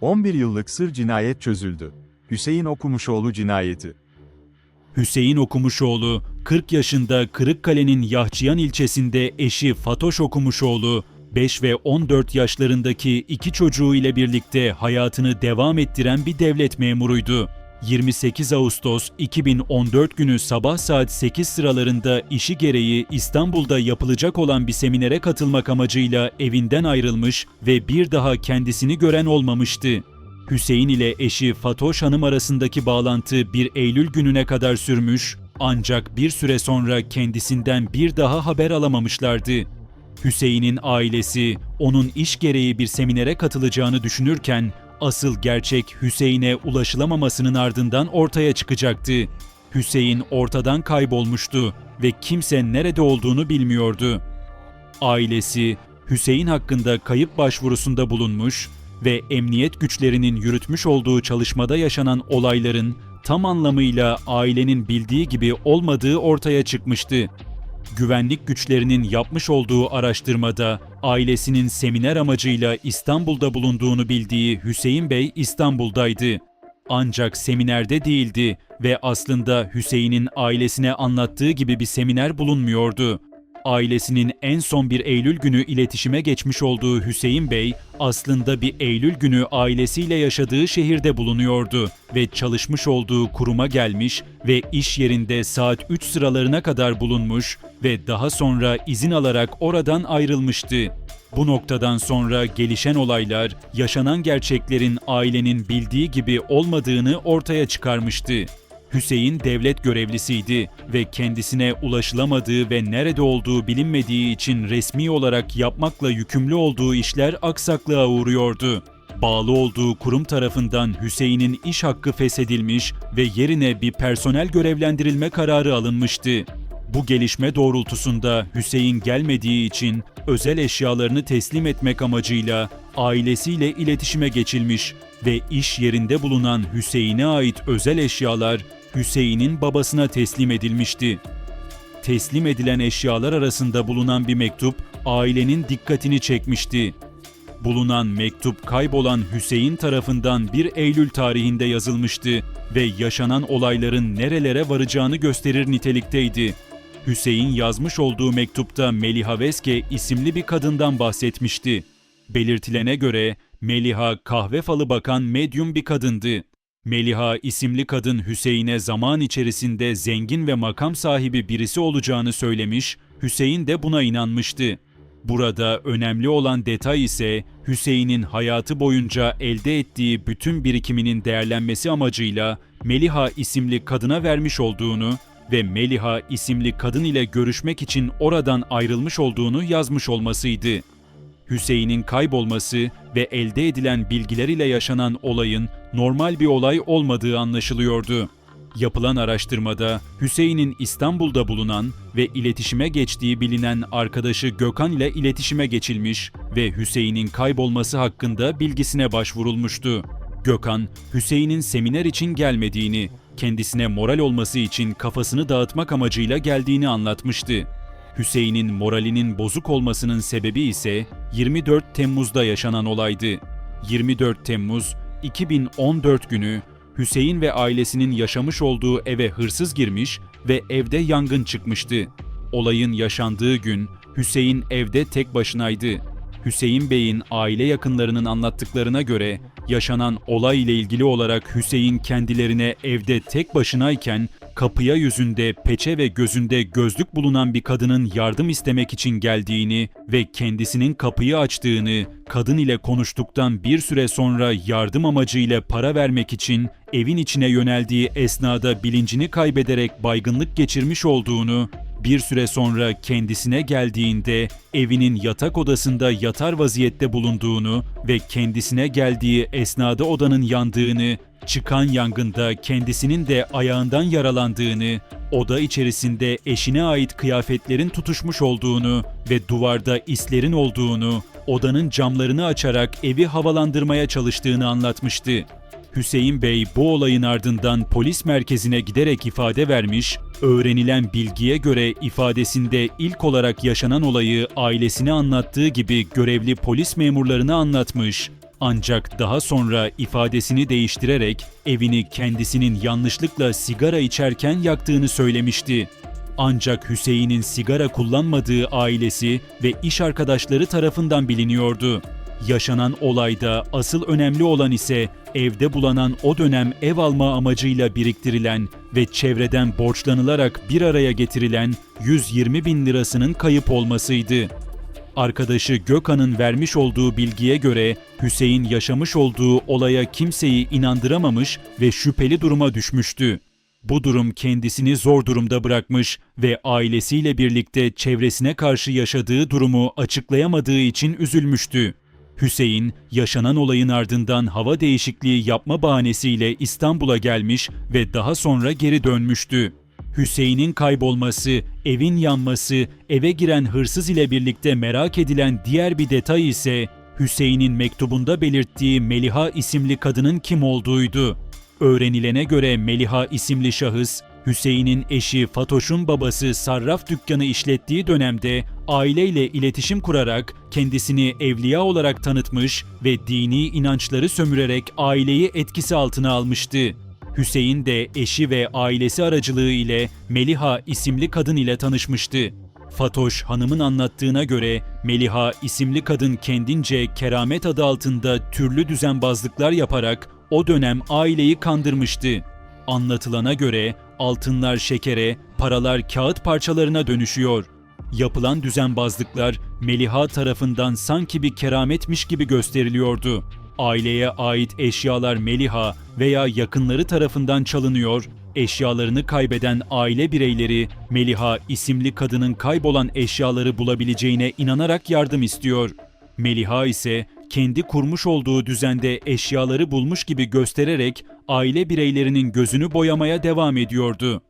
11 yıllık sır cinayet çözüldü. Hüseyin Okumuşoğlu cinayeti. Hüseyin Okumuşoğlu, 40 yaşında Kırıkkale'nin Yahçıyan ilçesinde eşi Fatoş Okumuşoğlu, 5 ve 14 yaşlarındaki iki çocuğu ile birlikte hayatını devam ettiren bir devlet memuruydu. 28 Ağustos 2014 günü sabah saat 8 sıralarında işi gereği İstanbul'da yapılacak olan bir seminere katılmak amacıyla evinden ayrılmış ve bir daha kendisini gören olmamıştı. Hüseyin ile eşi Fatoş Hanım arasındaki bağlantı 1 Eylül gününe kadar sürmüş ancak bir süre sonra kendisinden bir daha haber alamamışlardı. Hüseyin'in ailesi onun iş gereği bir seminere katılacağını düşünürken asıl gerçek Hüseyin'e ulaşılamamasının ardından ortaya çıkacaktı. Hüseyin ortadan kaybolmuştu ve kimse nerede olduğunu bilmiyordu. Ailesi Hüseyin hakkında kayıp başvurusunda bulunmuş ve emniyet güçlerinin yürütmüş olduğu çalışmada yaşanan olayların tam anlamıyla ailenin bildiği gibi olmadığı ortaya çıkmıştı. Güvenlik güçlerinin yapmış olduğu araştırmada ailesinin seminer amacıyla İstanbul'da bulunduğunu bildiği Hüseyin Bey İstanbul'daydı. Ancak seminerde değildi ve aslında Hüseyin'in ailesine anlattığı gibi bir seminer bulunmuyordu. Ailesinin en son bir Eylül günü iletişime geçmiş olduğu Hüseyin Bey aslında bir Eylül günü ailesiyle yaşadığı şehirde bulunuyordu ve çalışmış olduğu kuruma gelmiş ve iş yerinde saat 3 sıralarına kadar bulunmuş ve daha sonra izin alarak oradan ayrılmıştı. Bu noktadan sonra gelişen olaylar yaşanan gerçeklerin ailenin bildiği gibi olmadığını ortaya çıkarmıştı. Hüseyin devlet görevlisiydi ve kendisine ulaşılamadığı ve nerede olduğu bilinmediği için resmi olarak yapmakla yükümlü olduğu işler aksaklığa uğruyordu. Bağlı olduğu kurum tarafından Hüseyin'in iş hakkı feshedilmiş ve yerine bir personel görevlendirilme kararı alınmıştı. Bu gelişme doğrultusunda Hüseyin gelmediği için özel eşyalarını teslim etmek amacıyla ailesiyle iletişime geçilmiş ve iş yerinde bulunan Hüseyin'e ait özel eşyalar Hüseyin'in babasına teslim edilmişti. Teslim edilen eşyalar arasında bulunan bir mektup ailenin dikkatini çekmişti. Bulunan mektup kaybolan Hüseyin tarafından 1 Eylül tarihinde yazılmıştı ve yaşanan olayların nerelere varacağını gösterir nitelikteydi. Hüseyin yazmış olduğu mektupta Meliha Veske isimli bir kadından bahsetmişti. Belirtilene göre Meliha kahve falı bakan medyum bir kadındı. Meliha isimli kadın Hüseyin'e zaman içerisinde zengin ve makam sahibi birisi olacağını söylemiş, Hüseyin de buna inanmıştı. Burada önemli olan detay ise Hüseyin'in hayatı boyunca elde ettiği bütün birikiminin değerlenmesi amacıyla Meliha isimli kadına vermiş olduğunu ve Meliha isimli kadın ile görüşmek için oradan ayrılmış olduğunu yazmış olmasıydı. Hüseyin'in kaybolması ve elde edilen bilgiler ile yaşanan olayın normal bir olay olmadığı anlaşılıyordu. Yapılan araştırmada Hüseyin'in İstanbul'da bulunan ve iletişime geçtiği bilinen arkadaşı Gökhan ile iletişime geçilmiş ve Hüseyin'in kaybolması hakkında bilgisine başvurulmuştu. Gökhan, Hüseyin'in seminer için gelmediğini, kendisine moral olması için kafasını dağıtmak amacıyla geldiğini anlatmıştı. Hüseyin'in moralinin bozuk olmasının sebebi ise 24 Temmuz'da yaşanan olaydı. 24 Temmuz 2014 günü Hüseyin ve ailesinin yaşamış olduğu eve hırsız girmiş ve evde yangın çıkmıştı. Olayın yaşandığı gün Hüseyin evde tek başınaydı. Hüseyin Bey'in aile yakınlarının anlattıklarına göre yaşanan olay ile ilgili olarak Hüseyin kendilerine evde tek başınayken kapıya yüzünde peçe ve gözünde gözlük bulunan bir kadının yardım istemek için geldiğini ve kendisinin kapıyı açtığını, kadın ile konuştuktan bir süre sonra yardım amacıyla para vermek için evin içine yöneldiği esnada bilincini kaybederek baygınlık geçirmiş olduğunu bir süre sonra kendisine geldiğinde evinin yatak odasında yatar vaziyette bulunduğunu ve kendisine geldiği esnada odanın yandığını, çıkan yangında kendisinin de ayağından yaralandığını, oda içerisinde eşine ait kıyafetlerin tutuşmuş olduğunu ve duvarda islerin olduğunu, odanın camlarını açarak evi havalandırmaya çalıştığını anlatmıştı. Hüseyin Bey bu olayın ardından polis merkezine giderek ifade vermiş, öğrenilen bilgiye göre ifadesinde ilk olarak yaşanan olayı ailesine anlattığı gibi görevli polis memurlarına anlatmış. Ancak daha sonra ifadesini değiştirerek evini kendisinin yanlışlıkla sigara içerken yaktığını söylemişti. Ancak Hüseyin'in sigara kullanmadığı ailesi ve iş arkadaşları tarafından biliniyordu. Yaşanan olayda asıl önemli olan ise evde bulanan o dönem ev alma amacıyla biriktirilen ve çevreden borçlanılarak bir araya getirilen 120 bin lirasının kayıp olmasıydı. Arkadaşı Gökhan'ın vermiş olduğu bilgiye göre Hüseyin yaşamış olduğu olaya kimseyi inandıramamış ve şüpheli duruma düşmüştü. Bu durum kendisini zor durumda bırakmış ve ailesiyle birlikte çevresine karşı yaşadığı durumu açıklayamadığı için üzülmüştü. Hüseyin, yaşanan olayın ardından hava değişikliği yapma bahanesiyle İstanbul'a gelmiş ve daha sonra geri dönmüştü. Hüseyin'in kaybolması, evin yanması, eve giren hırsız ile birlikte merak edilen diğer bir detay ise Hüseyin'in mektubunda belirttiği Meliha isimli kadının kim olduğuydu. Öğrenilene göre Meliha isimli şahıs, Hüseyin'in eşi Fatoş'un babası sarraf dükkanı işlettiği dönemde aileyle iletişim kurarak kendisini evliya olarak tanıtmış ve dini inançları sömürerek aileyi etkisi altına almıştı. Hüseyin de eşi ve ailesi aracılığı ile Meliha isimli kadın ile tanışmıştı. Fatoş hanımın anlattığına göre Meliha isimli kadın kendince keramet adı altında türlü düzenbazlıklar yaparak o dönem aileyi kandırmıştı. Anlatılana göre altınlar şekere, paralar kağıt parçalarına dönüşüyor. Yapılan düzenbazlıklar Meliha tarafından sanki bir kerametmiş gibi gösteriliyordu. Aileye ait eşyalar Meliha veya yakınları tarafından çalınıyor, eşyalarını kaybeden aile bireyleri Meliha isimli kadının kaybolan eşyaları bulabileceğine inanarak yardım istiyor. Meliha ise kendi kurmuş olduğu düzende eşyaları bulmuş gibi göstererek aile bireylerinin gözünü boyamaya devam ediyordu.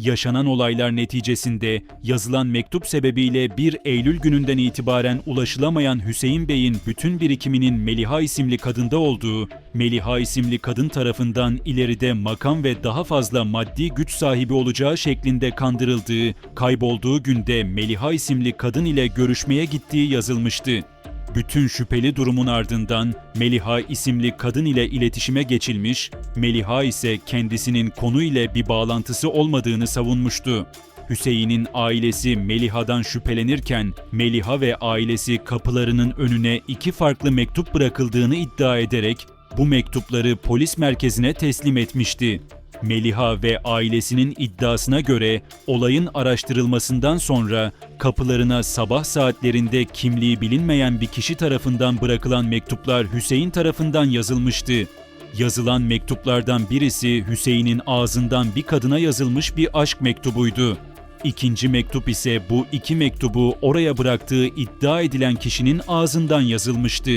Yaşanan olaylar neticesinde yazılan mektup sebebiyle 1 Eylül gününden itibaren ulaşılamayan Hüseyin Bey'in bütün birikiminin Meliha isimli kadında olduğu, Meliha isimli kadın tarafından ileride makam ve daha fazla maddi güç sahibi olacağı şeklinde kandırıldığı, kaybolduğu günde Meliha isimli kadın ile görüşmeye gittiği yazılmıştı. Bütün şüpheli durumun ardından Meliha isimli kadın ile iletişime geçilmiş, Meliha ise kendisinin konu ile bir bağlantısı olmadığını savunmuştu. Hüseyin'in ailesi Meliha'dan şüphelenirken Meliha ve ailesi kapılarının önüne iki farklı mektup bırakıldığını iddia ederek bu mektupları polis merkezine teslim etmişti. Meliha ve ailesinin iddiasına göre olayın araştırılmasından sonra kapılarına sabah saatlerinde kimliği bilinmeyen bir kişi tarafından bırakılan mektuplar Hüseyin tarafından yazılmıştı. Yazılan mektuplardan birisi Hüseyin'in ağzından bir kadına yazılmış bir aşk mektubuydu. İkinci mektup ise bu iki mektubu oraya bıraktığı iddia edilen kişinin ağzından yazılmıştı.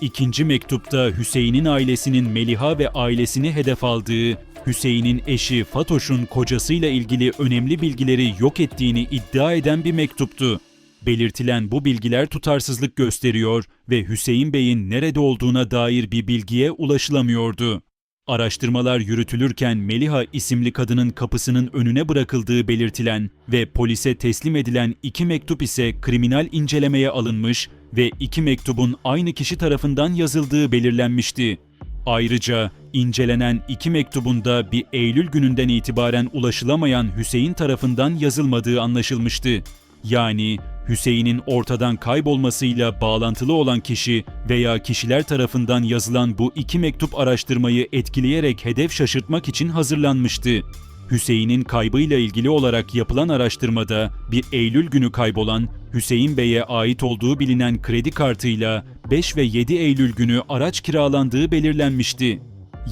İkinci mektupta Hüseyin'in ailesinin Meliha ve ailesini hedef aldığı, Hüseyin'in eşi Fatoş'un kocasıyla ilgili önemli bilgileri yok ettiğini iddia eden bir mektuptu. Belirtilen bu bilgiler tutarsızlık gösteriyor ve Hüseyin Bey'in nerede olduğuna dair bir bilgiye ulaşılamıyordu. Araştırmalar yürütülürken Meliha isimli kadının kapısının önüne bırakıldığı belirtilen ve polise teslim edilen iki mektup ise kriminal incelemeye alınmış ve iki mektubun aynı kişi tarafından yazıldığı belirlenmişti. Ayrıca incelenen iki mektubunda bir Eylül gününden itibaren ulaşılamayan Hüseyin tarafından yazılmadığı anlaşılmıştı. Yani Hüseyin'in ortadan kaybolmasıyla bağlantılı olan kişi veya kişiler tarafından yazılan bu iki mektup araştırmayı etkileyerek hedef şaşırtmak için hazırlanmıştı. Hüseyin'in kaybıyla ilgili olarak yapılan araştırmada bir Eylül günü kaybolan Hüseyin Bey'e ait olduğu bilinen kredi kartıyla 5 ve 7 Eylül günü araç kiralandığı belirlenmişti.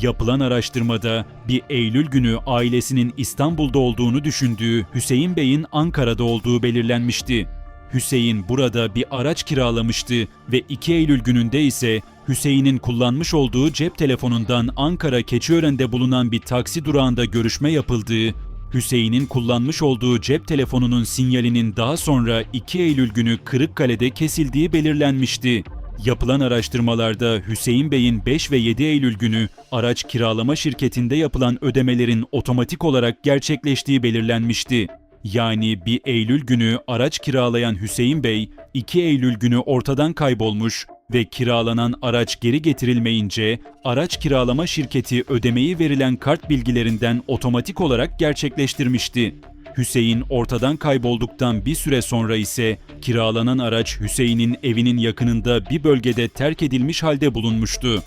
Yapılan araştırmada bir Eylül günü ailesinin İstanbul'da olduğunu düşündüğü Hüseyin Bey'in Ankara'da olduğu belirlenmişti. Hüseyin burada bir araç kiralamıştı ve 2 Eylül gününde ise Hüseyin'in kullanmış olduğu cep telefonundan Ankara Keçiören'de bulunan bir taksi durağında görüşme yapıldığı, Hüseyin'in kullanmış olduğu cep telefonunun sinyalinin daha sonra 2 Eylül günü Kırıkkale'de kesildiği belirlenmişti. Yapılan araştırmalarda Hüseyin Bey'in 5 ve 7 Eylül günü araç kiralama şirketinde yapılan ödemelerin otomatik olarak gerçekleştiği belirlenmişti. Yani 1 Eylül günü araç kiralayan Hüseyin Bey, 2 Eylül günü ortadan kaybolmuş ve kiralanan araç geri getirilmeyince araç kiralama şirketi ödemeyi verilen kart bilgilerinden otomatik olarak gerçekleştirmişti. Hüseyin ortadan kaybolduktan bir süre sonra ise kiralanan araç Hüseyin'in evinin yakınında bir bölgede terk edilmiş halde bulunmuştu.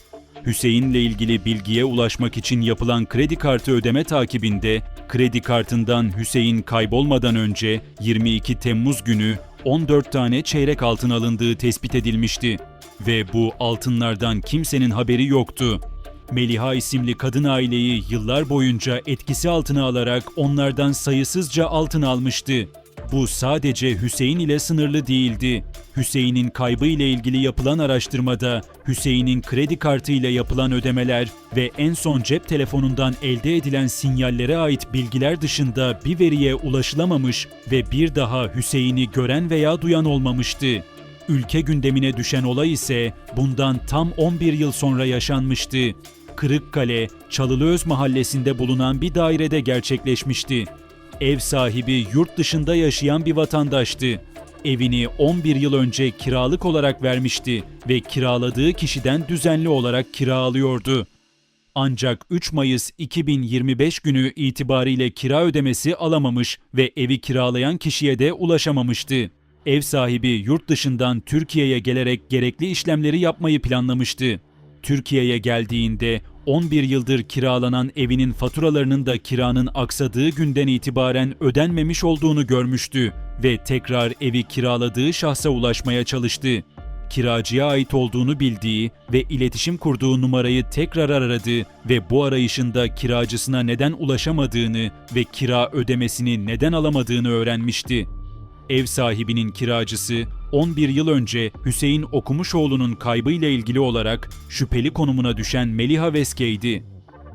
Hüseyin'le ilgili bilgiye ulaşmak için yapılan kredi kartı ödeme takibinde kredi kartından Hüseyin kaybolmadan önce 22 Temmuz günü 14 tane çeyrek altın alındığı tespit edilmişti ve bu altınlardan kimsenin haberi yoktu. Meliha isimli kadın aileyi yıllar boyunca etkisi altına alarak onlardan sayısızca altın almıştı. Bu sadece Hüseyin ile sınırlı değildi. Hüseyin'in kaybı ile ilgili yapılan araştırmada Hüseyin'in kredi kartı ile yapılan ödemeler ve en son cep telefonundan elde edilen sinyallere ait bilgiler dışında bir veriye ulaşılamamış ve bir daha Hüseyin'i gören veya duyan olmamıştı. Ülke gündemine düşen olay ise bundan tam 11 yıl sonra yaşanmıştı. Kırıkkale, Çalılıöz mahallesinde bulunan bir dairede gerçekleşmişti. Ev sahibi yurt dışında yaşayan bir vatandaştı. Evini 11 yıl önce kiralık olarak vermişti ve kiraladığı kişiden düzenli olarak kira alıyordu. Ancak 3 Mayıs 2025 günü itibariyle kira ödemesi alamamış ve evi kiralayan kişiye de ulaşamamıştı. Ev sahibi yurt dışından Türkiye'ye gelerek gerekli işlemleri yapmayı planlamıştı. Türkiye'ye geldiğinde 11 yıldır kiralanan evinin faturalarının da kiranın aksadığı günden itibaren ödenmemiş olduğunu görmüştü ve tekrar evi kiraladığı şahsa ulaşmaya çalıştı. Kiracıya ait olduğunu bildiği ve iletişim kurduğu numarayı tekrar aradı ve bu arayışında kiracısına neden ulaşamadığını ve kira ödemesini neden alamadığını öğrenmişti. Ev sahibinin kiracısı 11 yıl önce Hüseyin Okumuşoğlu'nun kaybıyla ilgili olarak şüpheli konumuna düşen Meliha Veske'ydi.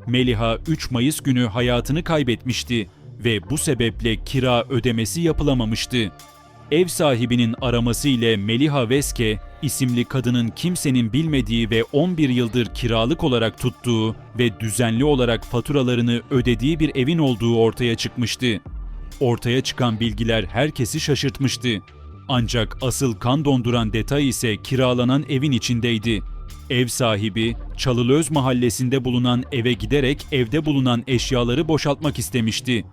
Meliha 3 Mayıs günü hayatını kaybetmişti ve bu sebeple kira ödemesi yapılamamıştı. Ev sahibinin araması ile Meliha Veske isimli kadının kimsenin bilmediği ve 11 yıldır kiralık olarak tuttuğu ve düzenli olarak faturalarını ödediği bir evin olduğu ortaya çıkmıştı. Ortaya çıkan bilgiler herkesi şaşırtmıştı. Ancak asıl kan donduran detay ise kiralanan evin içindeydi. Ev sahibi Çalılöz mahallesinde bulunan eve giderek evde bulunan eşyaları boşaltmak istemişti.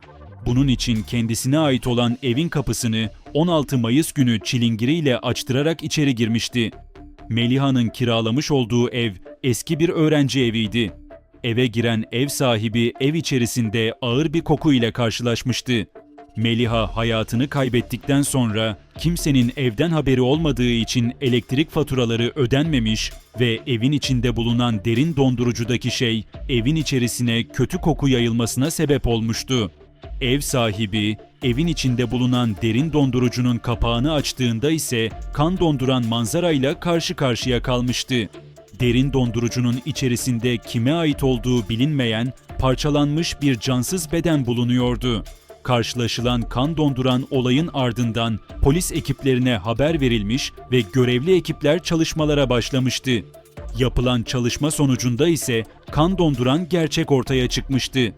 Bunun için kendisine ait olan evin kapısını 16 Mayıs günü çilingiriyle açtırarak içeri girmişti. Meliha'nın kiralamış olduğu ev eski bir öğrenci eviydi. Eve giren ev sahibi ev içerisinde ağır bir koku ile karşılaşmıştı. Meliha hayatını kaybettikten sonra kimsenin evden haberi olmadığı için elektrik faturaları ödenmemiş ve evin içinde bulunan derin dondurucudaki şey evin içerisine kötü koku yayılmasına sebep olmuştu. Ev sahibi evin içinde bulunan derin dondurucunun kapağını açtığında ise kan donduran manzarayla karşı karşıya kalmıştı. Derin dondurucunun içerisinde kime ait olduğu bilinmeyen parçalanmış bir cansız beden bulunuyordu. Karşılaşılan kan donduran olayın ardından polis ekiplerine haber verilmiş ve görevli ekipler çalışmalara başlamıştı. Yapılan çalışma sonucunda ise kan donduran gerçek ortaya çıkmıştı.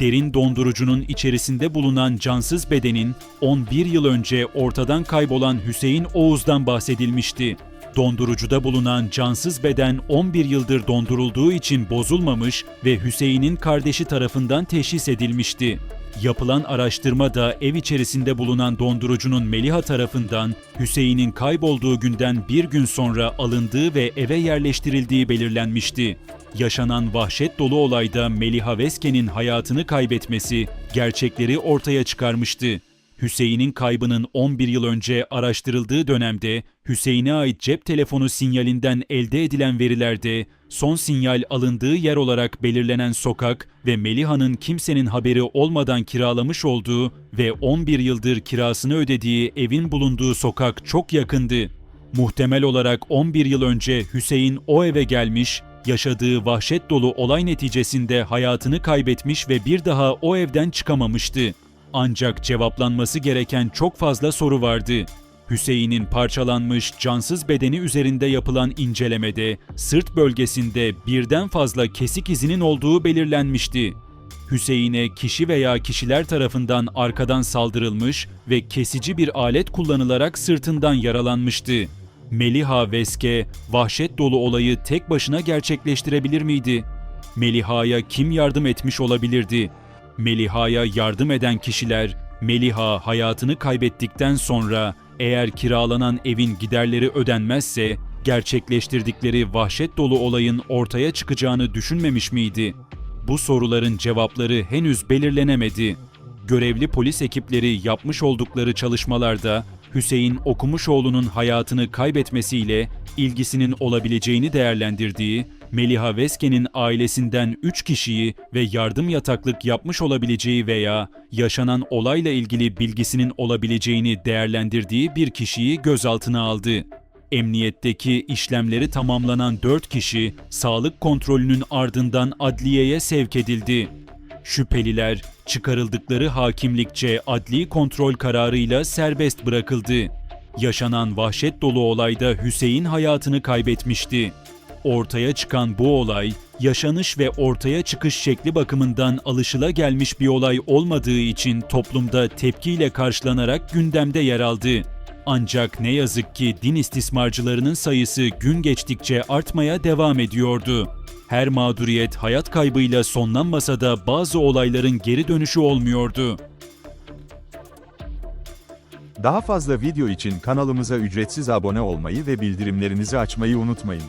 Derin dondurucunun içerisinde bulunan cansız bedenin 11 yıl önce ortadan kaybolan Hüseyin Oğuz'dan bahsedilmişti. Dondurucuda bulunan cansız beden 11 yıldır dondurulduğu için bozulmamış ve Hüseyin'in kardeşi tarafından teşhis edilmişti. Yapılan araştırma da ev içerisinde bulunan dondurucunun Meliha tarafından Hüseyin'in kaybolduğu günden bir gün sonra alındığı ve eve yerleştirildiği belirlenmişti. Yaşanan vahşet dolu olayda Meliha Veske'nin hayatını kaybetmesi gerçekleri ortaya çıkarmıştı. Hüseyin'in kaybının 11 yıl önce araştırıldığı dönemde Hüseyin'e ait cep telefonu sinyalinden elde edilen verilerde son sinyal alındığı yer olarak belirlenen sokak ve Meliha'nın kimsenin haberi olmadan kiralamış olduğu ve 11 yıldır kirasını ödediği evin bulunduğu sokak çok yakındı. Muhtemel olarak 11 yıl önce Hüseyin o eve gelmiş, yaşadığı vahşet dolu olay neticesinde hayatını kaybetmiş ve bir daha o evden çıkamamıştı. Ancak cevaplanması gereken çok fazla soru vardı. Hüseyin'in parçalanmış cansız bedeni üzerinde yapılan incelemede sırt bölgesinde birden fazla kesik izinin olduğu belirlenmişti. Hüseyin'e kişi veya kişiler tarafından arkadan saldırılmış ve kesici bir alet kullanılarak sırtından yaralanmıştı. Meliha Veske, vahşet dolu olayı tek başına gerçekleştirebilir miydi? Meliha'ya kim yardım etmiş olabilirdi? Meliha'ya yardım eden kişiler, Meliha hayatını kaybettikten sonra eğer kiralanan evin giderleri ödenmezse, gerçekleştirdikleri vahşet dolu olayın ortaya çıkacağını düşünmemiş miydi? Bu soruların cevapları henüz belirlenemedi. Görevli polis ekipleri yapmış oldukları çalışmalarda Hüseyin Okumuşoğlu'nun hayatını kaybetmesiyle ilgisinin olabileceğini değerlendirdiği, Meliha Veske'nin ailesinden 3 kişiyi ve yardım yataklık yapmış olabileceği veya yaşanan olayla ilgili bilgisinin olabileceğini değerlendirdiği bir kişiyi gözaltına aldı. Emniyetteki işlemleri tamamlanan 4 kişi sağlık kontrolünün ardından adliyeye sevk edildi. Şüpheliler çıkarıldıkları hakimlikçe adli kontrol kararıyla serbest bırakıldı. Yaşanan vahşet dolu olayda Hüseyin hayatını kaybetmişti. Ortaya çıkan bu olay, yaşanış ve ortaya çıkış şekli bakımından alışılagelmiş bir olay olmadığı için toplumda tepkiyle karşılanarak gündemde yer aldı. Ancak ne yazık ki din istismarcılarının sayısı gün geçtikçe artmaya devam ediyordu. Her mağduriyet hayat kaybıyla sonlanmasa da bazı olayların geri dönüşü olmuyordu. Daha fazla video için kanalımıza ücretsiz abone olmayı ve bildirimlerinizi açmayı unutmayın.